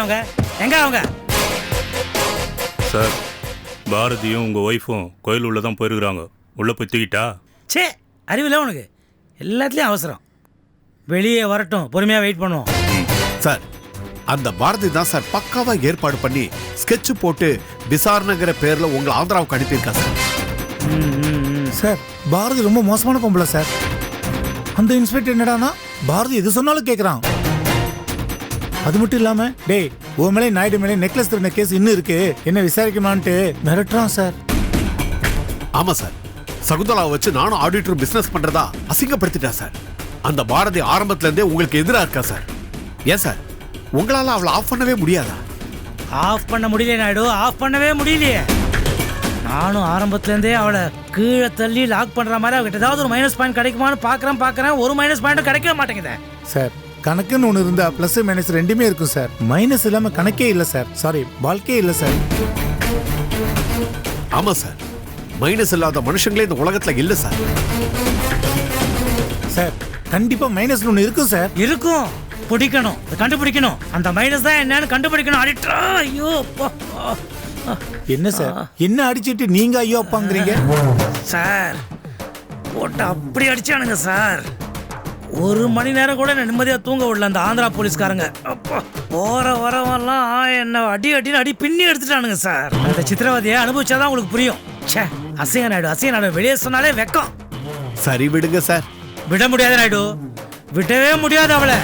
அவங்க எங்க அவங்க? சார் பாரதியும் உங்கள் ஒய்ஃபும் கோயில் உள்ள தான் போயிருக்கிறாங்க. உள்ளே போய் தூக்கிட்டா? சே அறிவில்ல உனக்கு. எல்லாத்துலேயும் அவசரம். வெளியே வரட்டும். பொறுமையாக வெயிட் பண்ணுவோம். சார் அந்த பாரதி தான் சார் பக்காவா ஏற்பாடு பண்ணி ஸ்கெட்ச் போட்டு விசாரணைங்கிற பேர்ல உங்களை ஆந்திராவுக்கு அனுப்பியிருக்கா சார். சார் பாரதி ரொம்ப மோசமான பொம்பளை சார். அந்த இன்ஸ்பெக்டர் என்னடானா பாரதி எது சொன்னாலும் கேட்குறான் அது மட்டும் இல்லாம டேய் உன் மேலே நாயுடு மேலே நெக்லஸ் திருடின கேஸ் இன்னும் இருக்கு. என்ன விசாரிக்குமான்ட்டு மிரட்டுறான் சார் ஆமா சார் சகுந்தலாவை வச்சு நானும் ஆடிட்டர் பிசினஸ் பண்றதா அசிங்கப்படுத்திட்டா சார் அந்த பாரதி ஆரம்பத்துல இருந்தே உங்களுக்கு எதிரா இருக்கா சார் ஏன் சார் உங்களால அவளை ஆஃப் பண்ணவே முடியாதா? ஆஃப் பண்ண முடியல நாயுடு. ஆஃப் பண்ணவே முடியலையே. நானும் ஆரம்பத்துலேருந்தே அவளை கீழே தள்ளி லாக் பண்ணுற மாதிரி அவகிட்ட ஏதாவது ஒரு மைனஸ் பாயிண்ட் கிடைக்குமான்னு பார்க்குறேன் பார்க்குறேன் ஒரு மைனஸ் பாயிண்ட்டும் கிடைக்கவே மாட்டேங்குதே. சார் கணக்குன்னு ஒன்று இருந்தா ப்ளஸ் மைனஸ் ரெண்டுமே இருக்கும் சார் மைனஸ் இல்லாம கணக்கே இல்லை சார் சாரி வாழ்க்கையே இல்லை சார் ஆமா சார் மைனஸ் இல்லாத மனுஷங்களே இந்த உலகத்துல இல்ல சார் சார் கண்டிப்பா மைனஸ் ஒன்று இருக்கும் சார் இருக்கும். பிடிக்கணும். அதை கண்டுபிடிக்கணும். அந்த மைனஸ் தான் என்னன்னு கண்டுபிடிக்கணும். அடிட்டா ஐயோ அப்பா. என்ன சார் என்ன அடிச்சிட்டு நீங்க ஐயோ அப்பாங்கிறீங்க? சார் போட்டு அப்படி அடிச்சானுங்க சார் ஒரு மணி நேரம் கூட என்ன நிம்மதியாக தூங்க விடல அந்த ஆந்திரா போலீஸ்காரங்க. அப்பா போற வரவெல்லாம் என்ன அடி அடின்னு அடி பின்னி எடுத்துட்டானுங்க சார். அந்த சித்திரவதையை அனுபவிச்சாதான் உங்களுக்கு புரியும். ச்சே அசிங்க நாயுடு அசிங்க நாயுடு வெளியே சொன்னாலே வெக்கம். சரி விடுங்க சார். விட முடியாது நாயுடு. விடவே முடியாது அவளை.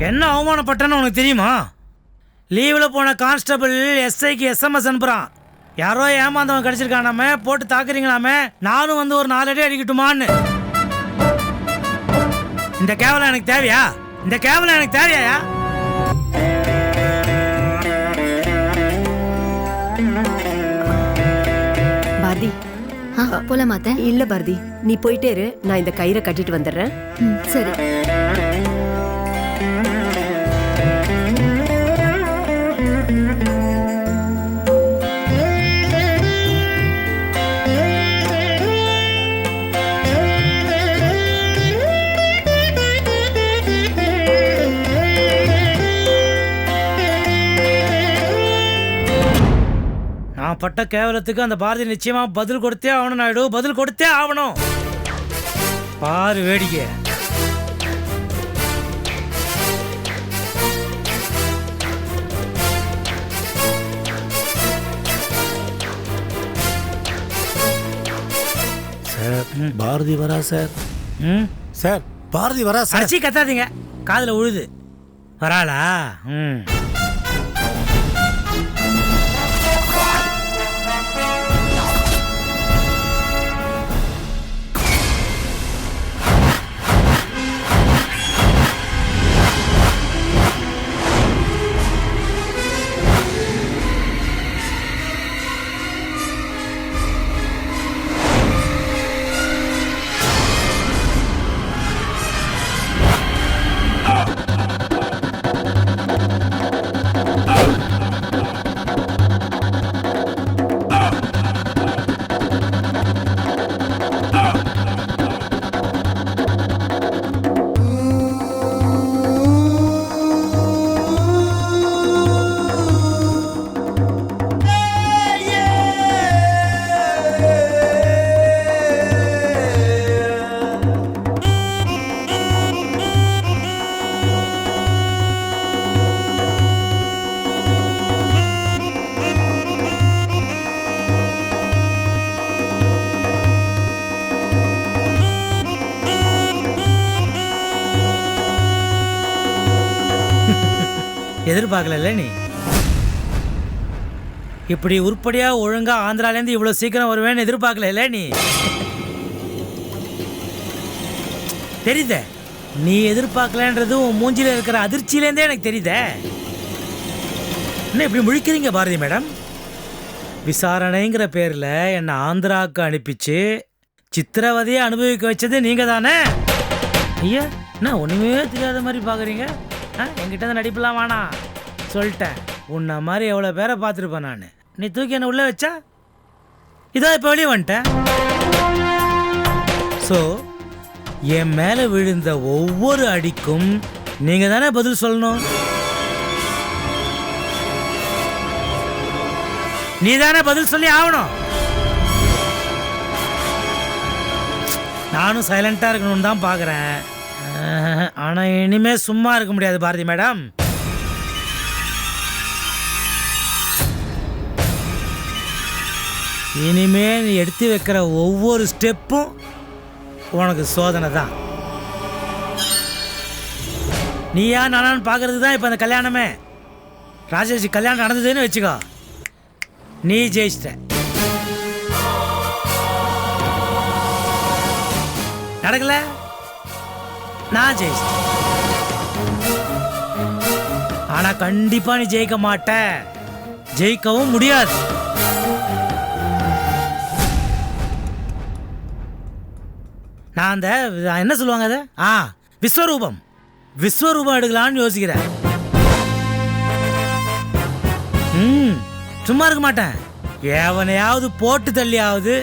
என்ன அவமானப்பட்டேன்னு உனக்கு தெரியுமா? லீவில் போன கான்ஸ்டபிள் எஸ்ஐக்கு எஸ்எம்எஸ் அனுப்புகிறான் யாரோ ஏமாந்தவன் கிடச்சிருக்கானாமே போட்டு தாக்குறீங்களாமே நானும் வந்து ஒரு நாலு அடி அடிக்கட்டுமான்னு. இந்த கேவலம் எனக்கு தேவையா? இந்த கேவலம் எனக்கு தேவையா பாரதி. ஆ, போலாமா அத்தை? இல்ல பாரதி. நீ போயிட்டே இரு. நான் இந்த கயிறை கட்டிட்டு வந்துடுறேன். சரி. நான் பட்ட கேவலத்துக்கு அந்த பாரதி நிச்சயமா பதில் கொடுத்தே ஆகணும் நாயுடு. பதில் கொடுத்தே ஆகணும். பாரு வேடிக்கை. சார் பாரதி வரா சார். ம்? சார் பாரதி வரா சார். கத்தாதீங்க. காதுல உழுது. வராளா? ம். எதிர்பார்க்கல நீ? இப்படி உருப்படியாக ஒழுங்காக ஆந்திராலேருந்து இவ்வளோ சீக்கிரம் வருவேன்னு எதிர்பார்க்கல நீ? தெரியுதே நீ எதிர்பார்க்கலன்றது உன் மூஞ்சில இருக்கிற அதிர்ச்சியிலேருந்தே எனக்கு தெரியுதே. என்ன இப்படி முழிக்கிறீங்க பாரதி மேடம்? விசாரணைங்கிற பேரில் என்னை ஆந்திராவுக்கு அனுப்பிச்சு சித்திரவதையை அனுபவிக்க வச்சது நீங்கள் தானே ஐயா என்ன ஒன்றுமே தெரியாத மாதிரி பார்க்குறீங்க என்கிட்ட இந்த நடிப்புலாம் வேணாம் சொல்லிட்டேன். உன்னை மாதிரி எவ்வளோ பேரை பார்த்துருப்பேன் நான். நீ தூக்கி என்ன உள்ளே வச்சா? இதோ இப்போ வெளியே வந்துட்டேன். ஸோ என் மேலே விழுந்த ஒவ்வொரு அடிக்கும் நீங்கள் தானே பதில் சொல்லணும்? நீ தானே பதில் சொல்லி ஆகணும்? நானும் சைலண்டாக இருக்கணும்னு தான் பார்க்குறேன். ஆனால் இனிமே சும்மா இருக்க முடியாது பாரதி மேடம். இனிமே நீ எடுத்து வைக்கிற ஒவ்வொரு ஸ்டெப்பும் உனக்கு சோதனை தான். நீயா நானான்னு பார்க்கறதுக்கு தான் இப்போ அந்த கல்யாணமே. ராஜேஷ் கல்யாணம் நடந்ததுன்னு வச்சுக்கோ. நீ ஜெயிச்சிட்ட. நடக்கலை? நான் ஜெயிச்சேன். ஆனா கண்டிப்பா நீ ஜெயிக்க மாட்ட ஜெயிக்கவும் முடியாது. நான் அந்த என்ன சொல்லுவாங்க அதை? ஆ விஸ்வரூபம். விஸ்வரூபம் எடுக்கலாம்னு யோசிக்கிறேன். ம் சும்மா இருக்க மாட்டேன். எவனையாவது போட்டு தள்ளியாவது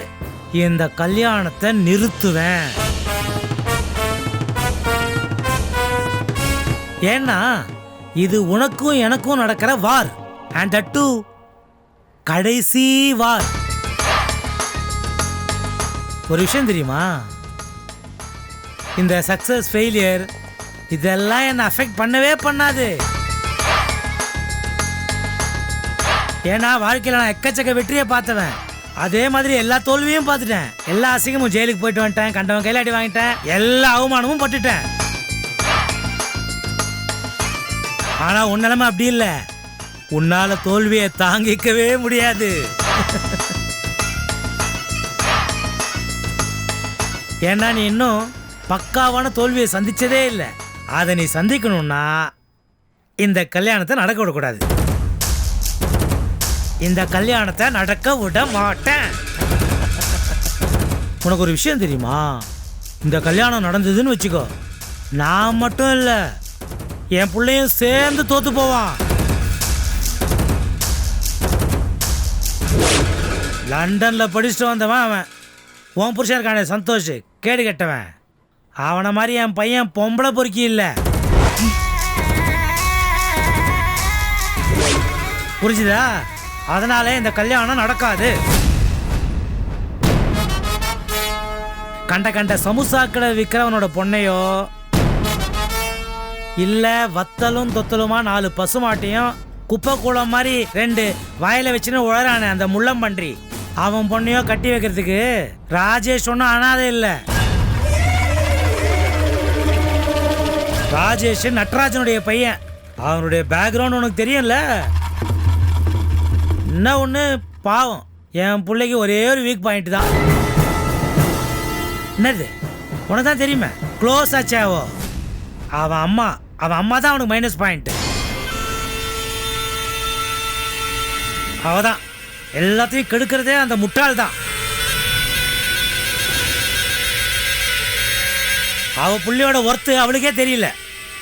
இந்த கல்யாணத்தை நிறுத்துவேன். ஏன்னா இது உனக்கும் எனக்கும் நடக்கிற வார். அண்ட் தட் டூ கடைசி வார். ஒரு விஷயம் தெரியுமா? இந்த சக்சஸ் ஃபெயிலியர் இதெல்லாம் என்னை அஃபெக்ட் பண்ணவே பண்ணாது. ஏன்னா வாழ்க்கையில் நான் எக்கச்சக்க வெற்றியை பார்த்தவன். அதே மாதிரி எல்லா தோல்வியும் பார்த்துட்டேன். எல்லா அசிங்கமும் ஜெயிலுக்கு போயிட்டு வந்துட்டேன். கண்டவன் கையில் அடி வாங்கிட்டேன். எல்லா அவமானமும் பட்டுட்டேன். ஆனா உன் நிலைமை அப்படி இல்லை. உன்னால தோல்வியை தாங்கிக்கவே முடியாது. ஏன்னா நீ இன்னும் பக்காவான தோல்வியை சந்திச்சதே இல்லை. அதை நீ சந்திக்கணும்னா இந்த கல்யாணத்தை நடக்க விடக்கூடாது. இந்த கல்யாணத்தை நடக்க விட மாட்டேன். உனக்கு ஒரு விஷயம் தெரியுமா? இந்த கல்யாணம் நடந்ததுன்னு வச்சுக்கோ. நான் மட்டும் இல்லை. என் பிள்ளையும் சேர்ந்து தோத்து போவான். லண்டன்ல படிச்சுட்டு வந்தவன் அவன். உன் புருஷன் இருக்கானே சந்தோஷ். கேடு கெட்டவன். அவனை மாதிரி என் பையன் பொம்பளை பொறுக்கி இல்லை. புரிஞ்சுதா? அதனால இந்த கல்யாணம் நடக்காது. கண்ட கண்ட சமுசாக்களை விற்கிறவனோட பொண்ணையோ இல்லை வத்தலும் தொத்தலுமா நாலு பசுமாட்டையும் குப்பை கூளம் மாதிரி ரெண்டு வயலை வச்சுன்னு உழறானே அந்த முள்ளம்பன்றி. அவன் பொண்ணையோ கட்டி வைக்கிறதுக்கு ராஜேஷ் ஒன்றும் அனாதை இல்லை. ராஜேஷ் நட்ராஜனுடைய பையன். அவனுடைய பேக்ரவுண்ட் உனக்கு தெரியும்ல? என்ன ஒன்று பாவம். என் பிள்ளைக்கு ஒரே ஒரு வீக் பாயிண்ட் தான். என்னது? உனக்கு தான் தெரியுமே க்ளோஸ் ஆச்சாவோ அவன் அம்மா. அவன் அம்மா தான் அவனுக்கு மைனஸ் பாயிண்ட் அவ தான் எல்லாத்தையும் கெடுக்கிறதே அந்த முட்டாள் தான் அவ புள்ளியோட ஒர்த்து அவளுக்கே தெரியல.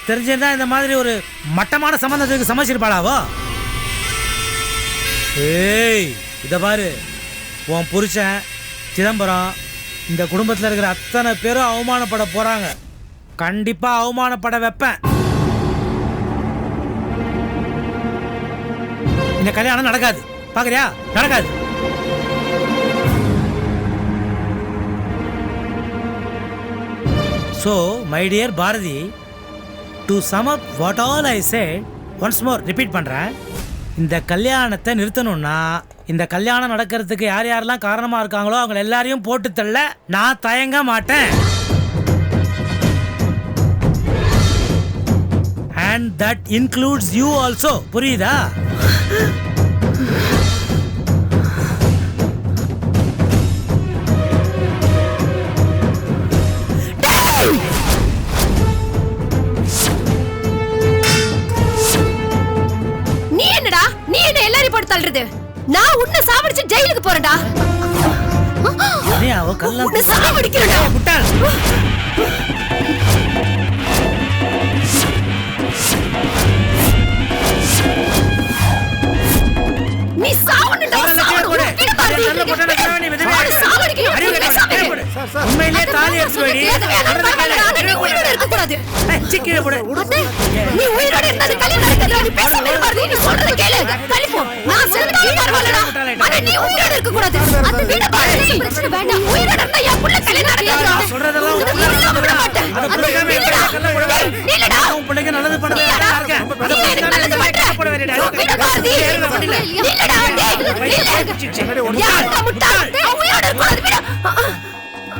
தெரிஞ்சிருந்தா இந்த மாதிரி ஒரு மட்டமான சம்பந்தத்துக்கு சமைச்சிருப்பாளாவோ ஏய் இதை பாரு. உன் புருஷன் சிதம்பரம் இந்த குடும்பத்தில் இருக்கிற அத்தனை பேரும் அவமானப்பட போறாங்க. கண்டிப்பா அவமானப்பட வைப்பேன். இந்த கல்யாணம் நடக்காது. பாக்குறியா? நடக்காது. So my dear Bharathi to sum up what all I said once more repeat பண்ணுறேன் இந்த கல்யாணத்தை நிறுத்தணும்னா இந்த கல்யாணம் நடக்கிறதுக்கு யார் யாரெல்லாம் காரணமாக இருக்காங்களோ அவங்க எல்லாரையும் போட்டு தள்ள நான் தயங்க மாட்டேன். And that includes you also புரியுதா? நீ என்னடா? நீ என்ன எல்லாரையும் போட்டு தள்ளுறது? நான் உன்னை சாவடிச்சு ஜெயிலுக்கு போறேன்டா. அவ கல்லாம் உன்னை சாவடிக்கிறேன்டா. முட்டாள் poner a பரவாயில்ல. ஆனா நீ உயிரோட இருக்கக்கூடாது. கீழே போடு நீ உயிரோட இருந்தா அது கல்யாணம் நடக்காதுடா. நீ இரு பாரதி. நீ சொல்றதை கேளு. போ. நான் செத்தாலும் பரவாயில்லடா. ஆனா நீ உயிரோட இருக்கக்கூடாது. அத்தை, விடு பாரதி. பிரச்சனை வேண்டாம். உயிரோட இருந்தா என் புள்ள கல்யாணம் நடக்காதுடா. சொல்றதெல்லாம் உனக்கு விட மாட்டேன். அந்த போடுவா. டேய், நில்லுடா. உன் பிள்ளைக்கு நல்லது. அந்த நீ எனக்கு நல்லது பண்ற. போட வேண்டியது. விடு. டேய், நில்லு. யாருடா முட்டாள்? அவன் உயிரோட இருக்கக்கூடாது. விடு.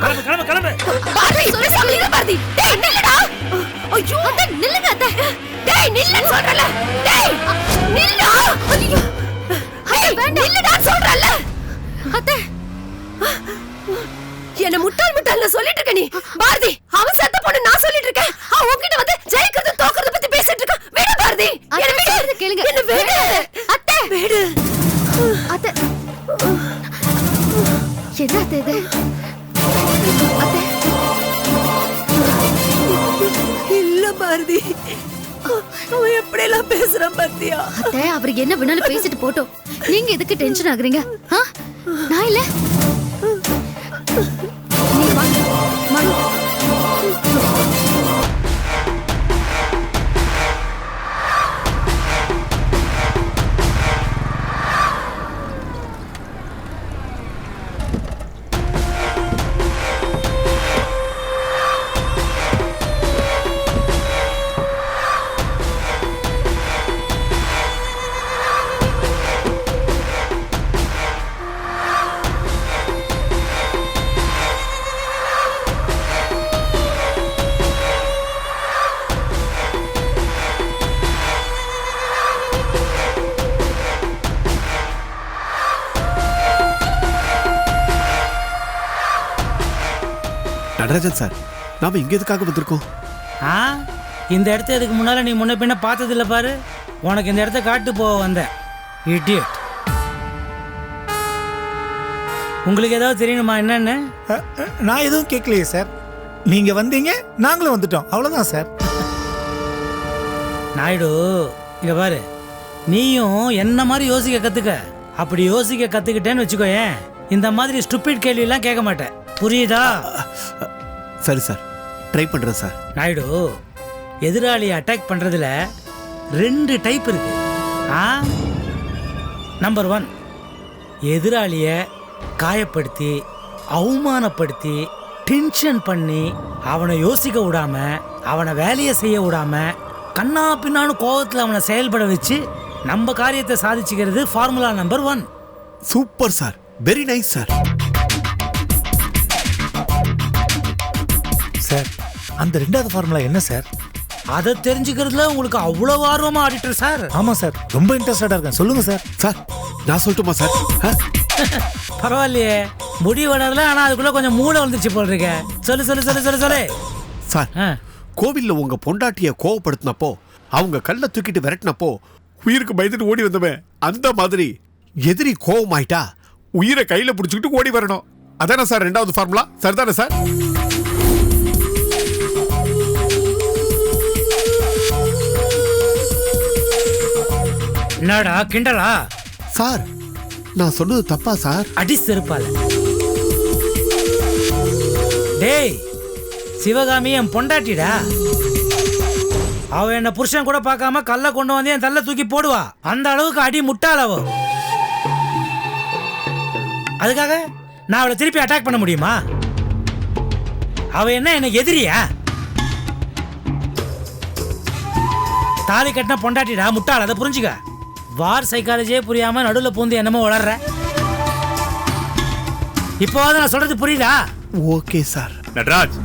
கிளம்பு கிளம்பு கிளம்பு. பேசிட்டு போட்டோம் நீங்க எதுக்கு டென்ஷன் ஆகுறீங்க? ஆ? நான் இல்ல. நடராஜன் சார் நாம இங்க எதுக்காக வந்திருக்கோம்? ஆ? இந்த இடத்த இதுக்கு முன்னால நீ முன்ன பின்ன பார்த்தது இல்ல பாரு. உனக்கு இந்த இடத்த காட்டு போக வந்த இடியட் உங்களுக்கு ஏதாவது தெரியணுமா என்னன்னு? நான் எதுவும் கேட்கலையே சார். நீங்க வந்தீங்க நாங்களும் வந்துட்டோம். அவ்வளவுதான் சார். நாயுடு இங்க பாரு. நீயும் என்ன மாதிரி யோசிக்க கத்துக்க? அப்படி யோசிக்க கத்துக்கிட்டேன்னு வச்சுக்கோயேன் இந்த மாதிரி ஸ்டூபிட் கேள்வியெல்லாம் கேட்க மாட்டேன். புரியுதா? சரி சார். ட்ரை பண்றேன் சார். நாயுடு எதிராளியை அட்டாக் பண்றதுல ரெண்டு டைப் இருக்கு. ஆ? நம்பர் ஒன் எதிராளிய காயப்படுத்தி அவமானப்படுத்தி டென்ஷன் பண்ணி அவனை யோசிக்க விடாம அவனை வேலையை செய்ய விடாம கண்ணா பின்னான்னு கோவத்தில் அவனை செயல்பட வச்சு நம்ம காரியத்தை சாதிச்சுக்கிறது formula number one super sir very nice sir அந்த ரெண்டாவது ஃபார்முலா என்ன சார் அதை தெரிஞ்சுக்கிறதுல உங்களுக்கு அவ்வளோ ஆர்வமா ஆடிட்டர் சார் ஆமா சார் ரொம்ப இன்ட்ரெஸ்டடா இருக்கேன். சொல்லுங்க சார் சார் நான் சொல்லட்டுமா சார்? பரவாயில்லையே. முடி வளரல ஆனா அதுக்குள்ள கொஞ்சம் மூளை வந்துருச்சு போல் இருக்க. சொல்லு சொல்லு சொல்லு சொல்லு சொல்லு. சார். கோவில்ல உங்க பொண்டாட்டிய கோவப்படுத்தினப்போ அவங்க கல்ல தூக்கிட்டு விரட்டினப்போ உயிருக்கு பயந்துட்டு ஓடி வந்தவன் அந்த மாதிரி எதிரி கோவமாயிட்டா உயிரை கையில புடிச்சுக்கிட்டு ஓடி வரணும். அதானே சார் ரெண்டாவது ஃபார்முலா சரிதானே சார் என்னடா கிண்டலா? சார் நான் சொன்னது தப்பா சார்? அடி செருப்பால. டேய் சிவகாமி என் பொண்டாட்டிடா. அவ என்ன புருஷன் கூட பார்க்காம கல்ல கொண்டு வந்து என் தள்ள தூக்கி போடுவா. அந்த அளவுக்கு அடி முட்டாள் அவ. அதுக்காக நான் அவளை திருப்பி அட்டாக் பண்ண முடியுமா? அவ என்ன என்ன எதிரியா? தாலி கட்டின பொண்டாட்டிடா முட்டாள் அதை புரிஞ்சுக்க. வார் சைக்காலஜியே புரியாம நடுவுல பூந்து என்னமோ வளர்ற. இப்போவாது நான் சொல்றது புரியுதா? Okay sir. நட்ராஜ்.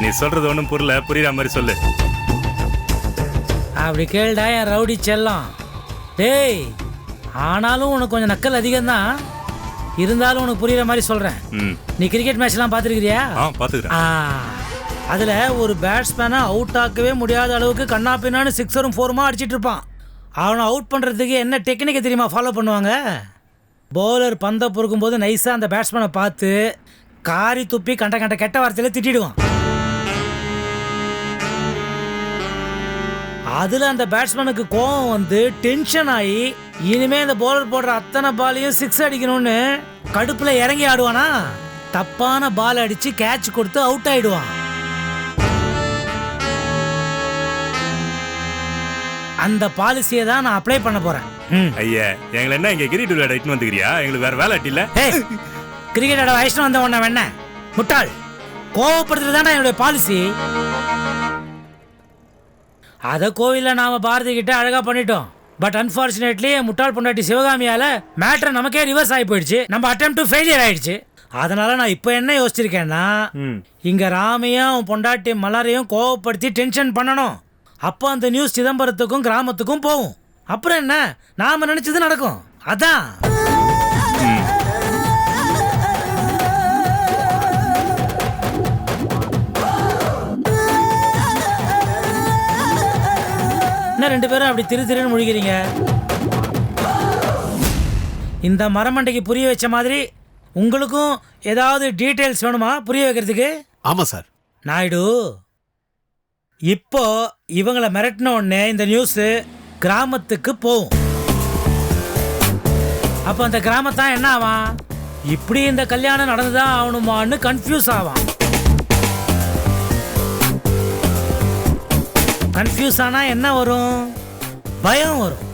நீ சொல்றது ஒன்றும் புரியல புரியுற மாதிரி சொல்லு. அப்படி கேளுடா என் ரவுடி செல்லம். டேய் ஆனாலும் உனக்கு கொஞ்சம் நக்கல் அதிகம்தான். இருந்தாலும் உனக்கு புரியுற மாதிரி சொல்றேன். ம். நீ கிரிக்கெட் மேட்ச்லாம் பார்த்துருக்கிறியா? ஆ பார்த்துக்கிறேன். ஆ. அதில் ஒரு பேட்ஸ்மேனை அவுட் ஆக்கவே முடியாத அளவுக்கு கண்ணா பின்னான்னு சிக்ஸரும் ஃபோருமா அடிச்சிட்டு இருப்பான். அவனை அவுட் பண்ணுறதுக்கு என்ன டெக்னிக்கை தெரியுமா ஃபாலோ பண்ணுவாங்க? பவுலர் பந்தை பொறுக்கும் போது நைஸாக அந்த பேட்ஸ்மேனை பார்த்து காரி துப்பி கண்ட கண்ட கெட்ட வார்த்தையில் திட்டிடுவான். அதில் அந்த பேட்ஸ்மேனுக்கு கோவம் வந்து டென்ஷன் ஆகி இனிமேல் இந்த பவுலர் போடுற அத்தனை பாலையும் சிக்ஸ் அடிக்கணும்னு கடுப்பில் இறங்கி ஆடுவானா? தப்பான பால் அடித்து கேட்ச் கொடுத்து அவுட் ஆகிடுவான் அந்த பாலிசியை தான் நான் அப்ளை பண்ண போறேன். ம். ஐயா எங்களை என்ன இங்க கிரிக்கெட் விளையாட வந்துக்கிறியா? எங்களுக்கு வேற வேலை இல்ல ஏய் கிரிக்கெட்டோட வயசு வந்த உடனே வேண முட்டாள். கோவப்படுத்துறது தான்டா என்னுடைய பாலிசி அதை கோவிலில் நாம பாரதி கிட்ட அழகா பண்ணிட்டோம். பட் அன்பார்ச்சுனேட்லி முட்டாள் பொண்டாட்டி சிவகாமியால மேட்ரு நமக்கே ரிவர்ஸ் ஆகி போயிடுச்சு. நம்ம அட்டம் டு ஃபெயிலியர் ஆயிடுச்சு. அதனால நான் இப்போ என்ன யோசிச்சிருக்கேன்னா இங்க ராமையும் பொண்டாட்டி மலரையும் கோவப்படுத்தி டென்ஷன் பண்ணணும். அப்போ அந்த நியூஸ் சிதம்பரத்துக்கும் கிராமத்துக்கும் போகும். அப்புறம் என்ன? நாம நினைச்சது நடக்கும். அதான். என்ன ரெண்டு பேரும் அப்படி திரு திருன்னு முழிக்கிறீங்க? இந்த மரமண்டைக்கு புரிய வச்ச மாதிரி உங்களுக்கும் ஏதாவது டீட்டெயில்ஸ் வேணுமா புரிய வைக்கிறதுக்கு? ஆமா சார். நாயுடு இப்போ இவங்களை மிரட்டின உடனே இந்த நியூஸ் கிராமத்துக்கு போகும். அப்போ அந்த கிராமத்தான் என்ன ஆவான்? இப்படி இந்த கல்யாணம் நடந்துதான் ஆகணுமான்னு கன்ஃபியூஸ் ஆவான். கன்ஃபியூஸ் ஆனா என்ன வரும்? பயம் வரும்.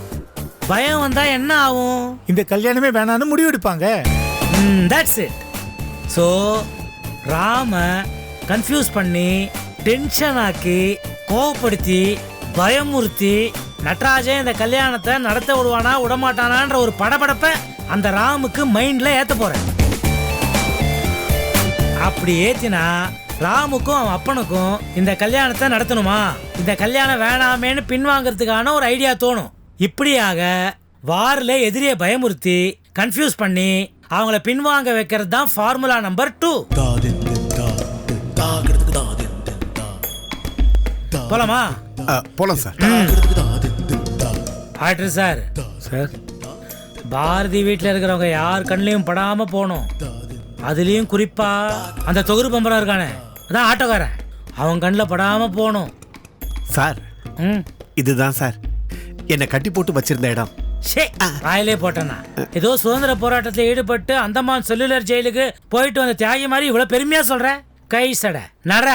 பயம் வந்தா என்ன ஆகும்? இந்த கல்யாணமே வேணான்னு முடிவெடுப்பாங்க that's it so Rama confuse பண்ணி டென்ஷன் ஆக்கி கோவப்படுத்தி பயமுறுத்தி நட்ராஜன் இந்த கல்யாணத்தை நடத்த விடுவானா விடமாட்டானான்ற ஒரு படபடப்பை அந்த ராமுக்கு மைண்ட்ல ஏத்த போறேன். அப்படி ஏத்தினா ராமுக்கும் அவன் அப்பனுக்கும் இந்த கல்யாணத்தை நடத்தணுமா? இந்த கல்யாணம் வேணாமேன்னு பின்வாங்கிறதுக்கான ஒரு ஐடியா தோணும். இப்படியாக வாரில் எதிரியை பயமுறுத்தி கன்ஃபியூஸ் பண்ணி அவங்கள பின்வாங்க வைக்கிறது தான் ஃபார்முலா நம்பர் டூ போலாமா? போலாம் sir. Actor sir. Sir. Bharathi வீட்டில் இருக்கிறவங்க யார் கண்ணிலையும் படாம போகணும். அதுலேயும் குறிப்பா அந்த தொகுறு பம்பரம் இருக்கானே அதான் ஆட்டோக்காரன். அவன் கண்ணில் படாம போகணும். சார். ம். இதுதான் சார். என்னை கட்டி போட்டு வச்சிருந்த இடம். ஷே வாயிலே போட்டேனா. ஏதோ சுதந்திர போராட்டத்தில் ஈடுபட்டு அந்தமான் செல்லுலர் ஜெயிலுக்கு போயிட்டு வந்த தியாகி மாதிரி இவ்வளவு பெருமையா சொல்ற? கை சட நட.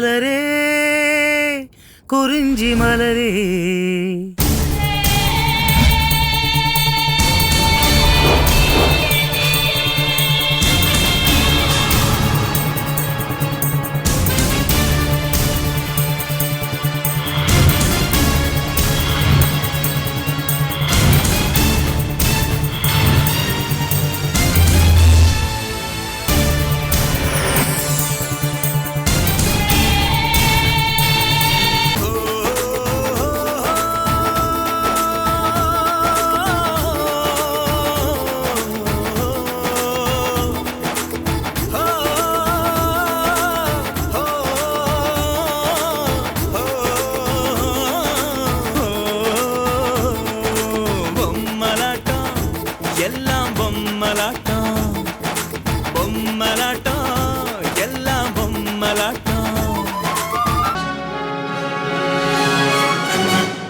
மலரே குறிஞ்சி மலரே.